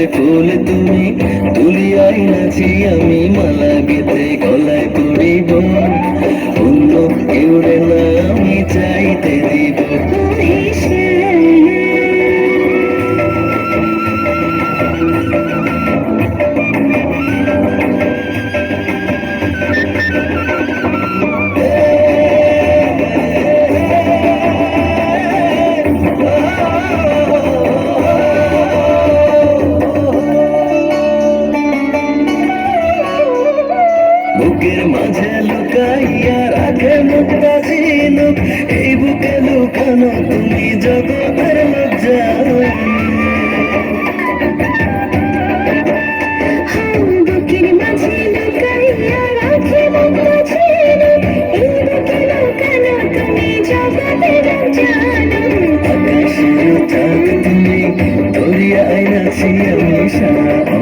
বাগিচার ফুল তুমি তুলিয়াই নাছি আমি মালা গেতে গলায় পড়িব অন্য কেউরে বুকের মাঝে লুকাইয়া রাখে মুক্তা ঝিনুক। এই বুকে লুকানো তুমি জগতের লজ্জা তুমি ধরিয়া আইনাছি আমি সারা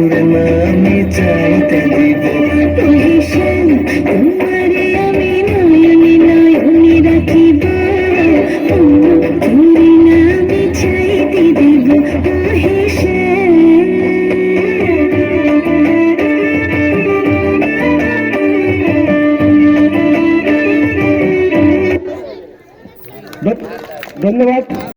পূর্ণ আমি চাইতে দিব তুমি তোমারে আমি নয় আমি নয় উনি রাখিব পূর্ণ আমি চাইতে দিব ধন্যবাদ।